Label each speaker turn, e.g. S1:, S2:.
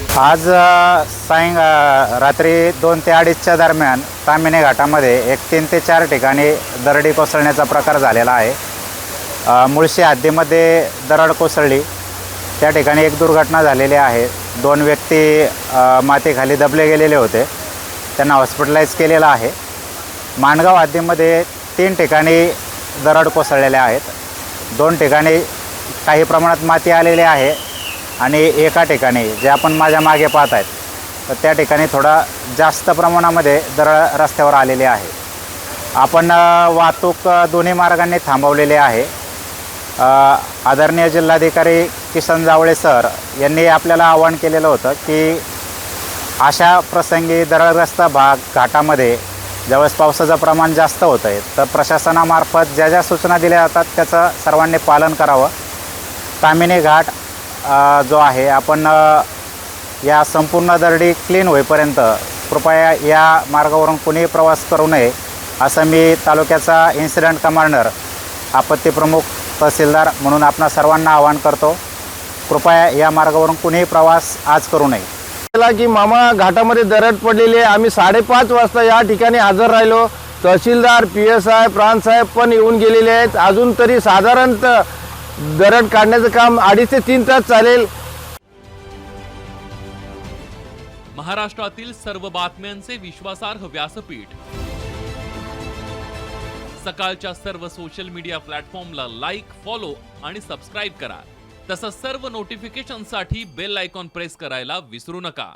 S1: आज अ, सायं रात्री दोन ते अडीचच्या दरम्यान तामिनी घाटामध्ये एक तीन ते चार ठिकाणी दरडी कोसळण्याचा प्रकार झालेला आहे. मुळशी हद्दीमध्ये दरड कोसळली. त्या ठिकाणी एक दुर्घटना झालेली आहे. दोन व्यक्ती मातीखाली दबले गेलेले होते. त्यांना हॉस्पिटलाइज केलेलं आहे. माणगाव हद्दीमध्ये तीन ठिकाणी दरड कोसळलेल्या आहेत. दोन ठिकाणी काही प्रमाणात माती आलेली आहे. आणि एका ठिकाणी जे आपण माझ्या मागे पाहत आहेत तर त्या ठिकाणी थोडा जास्त प्रमाणामध्ये दरळ रस्त्यावर आलेली आहे. आपण वाहतूक दोन्ही मार्गांनी थांबवलेली आहे. आदरणीय जिल्हाधिकारी किसन जावळे सर यांनी आपल्याला आवाहन केलेलं होतं की अशा प्रसंगी दरळग्रस्त भाग घाटामध्ये ज्यावेळेस पावसाचं प्रमाण जास्त होतं आहे तर प्रशासनामार्फत ज्या ज्या सूचना दिल्या जातात त्याचं सर्वांनी पालन करावं. तामिनी घाट जो आहे आपण या संपूर्ण दरडी क्लीन होईपर्यंत कृपया या मार्गावरून कोणीही प्रवास करू नये असं मी तालुक्याचा इन्सिडंट कमांडर आपत्तीप्रमुख तहसीलदार म्हणून आपणा सर्वांना आवाहन करतो. कृपया या मार्गावरून कुणीही प्रवास आज करू नये.
S2: केला की मामा घाटामध्ये दरड पडलेली आहे. आम्ही साडेपाच वाजता या ठिकाणी हजर राहिलो. तहसीलदार पी एस आय प्रांतसाहेब पण येऊन गेलेले आहेत. अजून तरी साधारणतः दरड काढण्याचं काम अडीच ते तीन तास चालेल.
S3: महाराष्ट्रातील सर्व बातम्यांचे विश्वासार्ह व्यासपीठ. सकाळच्या सर्व सोशल मीडिया प्लॅटफॉर्मला लाईक फॉलो आणि सबस्क्राईब करा. तसंच सर्व नोटिफिकेशनसाठी बेल आयकॉन प्रेस करायला विसरू नका.